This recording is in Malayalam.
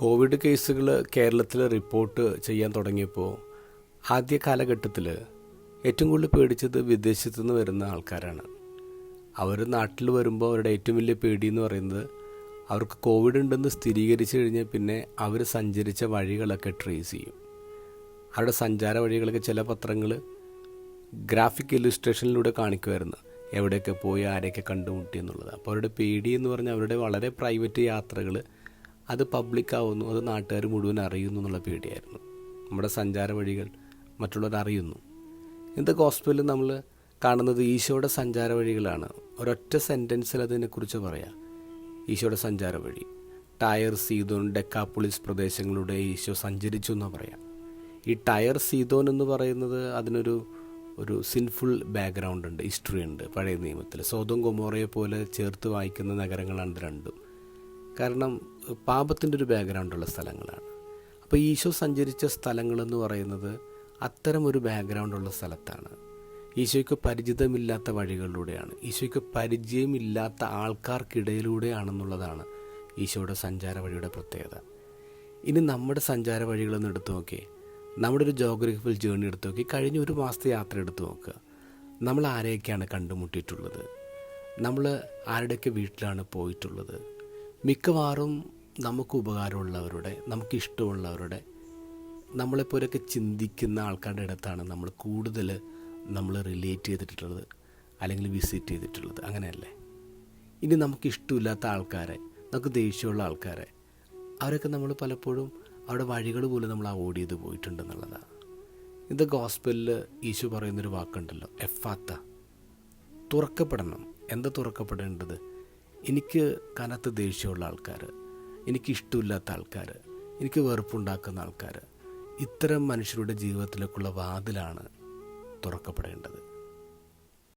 കോവിഡ് കേസുകൾ കേരളത്തിൽ റിപ്പോർട്ട് ചെയ്യാൻ തുടങ്ങിയപ്പോൾ ആദ്യ കാലഘട്ടത്തിൽ ഏറ്റവും കൂടുതൽ പേടിച്ചത് വിദേശത്തു നിന്ന് വരുന്ന ആൾക്കാരാണ്. അവർ നാട്ടിൽ വരുമ്പോൾ അവരുടെ ഏറ്റവും വലിയ പേടി എന്ന് പറയുന്നത് അവർക്ക് കോവിഡ് ഉണ്ടെന്ന് സ്ഥിരീകരിച്ചു കഴിഞ്ഞാൽ പിന്നെ അവർ സഞ്ചരിച്ച വഴികളൊക്കെ ട്രേസ് ചെയ്യും. അവരുടെ സഞ്ചാര വഴികളൊക്കെ ചില പത്രങ്ങൾ ഗ്രാഫിക് ഇല്ലുസ്ട്രേഷനിലൂടെ കാണിക്കുമായിരുന്നു. എവിടെയൊക്കെ പോയി ആരെയൊക്കെ കണ്ടുമുട്ടി എന്നുള്ളത്. അപ്പോൾ അവരുടെ പേടി എന്ന് പറഞ്ഞാൽ അവരുടെ വളരെ പ്രൈവറ്റ് യാത്രകൾ അത് പബ്ലിക്കാവുന്നു അത് നാട്ടുകാർ മുഴുവൻ അറിയുന്നു എന്നുള്ള പേടിയായിരുന്നു. നമ്മുടെ സഞ്ചാര വഴികൾ മറ്റുള്ളവർ അറിയുന്നു. ഇന്നത്തെ ഗോസ്പലിൽ നമ്മൾ കാണുന്നത് ഈശോയുടെ സഞ്ചാര വഴികളാണ്. ഒരൊറ്റ സെന്റൻസിൽ അതിനെക്കുറിച്ച് പറയാം. ഈശോയുടെ സഞ്ചാര വഴി. ടയർ സീതോൻ ഡെക്കാപ്പൊളിസ് പ്രദേശങ്ങളുടെ ഈശോ സഞ്ചരിച്ചു എന്ന് പറയാം. ഈ ടയർ സീതോൻ എന്ന് പറയുന്നത് അതിനൊരു ഒരു സിൻഫുൾ ബാക്ക്ഗ്രൗണ്ട് ഉണ്ട് ഹിസ്റ്ററി ഉണ്ട് പഴയ നിയമത്തിൽ. സ്വതം കൊമോറയെ പോലെ ചേർത്ത് വായിക്കുന്ന നഗരങ്ങളാണ് രണ്ടും. കാരണം പാപത്തിന്റെ ഒരു ബാക്ക്ഗ്രൗണ്ടുള്ള സ്ഥലങ്ങളാണ്. അപ്പോൾ ഈശോ സഞ്ചരിച്ച സ്ഥലങ്ങളെന്ന് പറയുന്നത് അത്തരം ഒരു ബാക്ക്ഗ്രൗണ്ടുള്ള സ്ഥലത്താണ്. ഈശോയ്ക്ക് പരിചിതമില്ലാത്ത വഴികളിലൂടെയാണ് ഈശോയ്ക്ക് പരിചയമില്ലാത്ത ആൾക്കാർക്കിടയിലൂടെയാണെന്നുള്ളതാണ് ഈശോയുടെ സഞ്ചാര വഴിയുടെ പ്രത്യേകത. ഇനി നമ്മുടെ സഞ്ചാര വഴികളൊന്ന് എടുത്തു നോക്കി. നമ്മുടെ ഒരു ജോഗ്രഫിക്കൽ ജേണി എടുത്തു നോക്കി. കഴിഞ്ഞ ഒരു മാസത്തെ യാത്ര എടുത്തു നോക്കുക നമ്മൾ ആരെയൊക്കെയാണ് കണ്ടുമുട്ടിയിട്ടുള്ളത്? നമ്മൾ ആരുടെയൊക്കെ വീട്ടിലാണ് പോയിട്ടുള്ളത്? മിക്കവാറും നമുക്ക് ഉപകാരമുള്ളവരുടെ നമുക്ക് ഇഷ്ടമുള്ളവരുടെ നമ്മളെപ്പോലൊക്കെ ചിന്തിക്കുന്ന ആൾക്കാരുടെ അടുത്താണ് നമ്മൾ കൂടുതൽ നമ്മൾ റിലേറ്റ് ചെയ്തിട്ടുള്ളത് അല്ലെങ്കിൽ വിസിറ്റ് ചെയ്തിട്ടുള്ളത്. അങ്ങനെയല്ലേ? ഇനി നമുക്ക് ഇഷ്ടമില്ലാത്ത ആൾക്കാരെ നമുക്ക് ദേഷ്യമുള്ള ആൾക്കാരെ അവരൊക്കെ നമ്മൾ പലപ്പോഴും അവിടെ വഴികൾ പോലും നമ്മൾ അവോയ്ഡ് ചെയ്ത് പോയിട്ടുണ്ടെന്നുള്ളതാണ്. ഇത് ഗോസ്പലിൽ ഈശോ പറയുന്നൊരു വാക്കുണ്ടല്ലോ എഫാത്ത. തുറക്കപ്പെടണം. എന്താ തുറക്കപ്പെടേണ്ടത്? എനിക്ക് കനത്ത ദേഷ്യമുള്ള ആൾക്കാർ എനിക്ക് ഇഷ്ടമില്ലാത്ത ആൾക്കാർ എനിക്ക് വെറുപ്പുണ്ടാക്കുന്ന ആൾക്കാർ ഇത്തരം മനുഷ്യരുടെ ജീവിതത്തിലേക്കുള്ള വാതിലാണ് തുറക്കപ്പെടേണ്ടത്.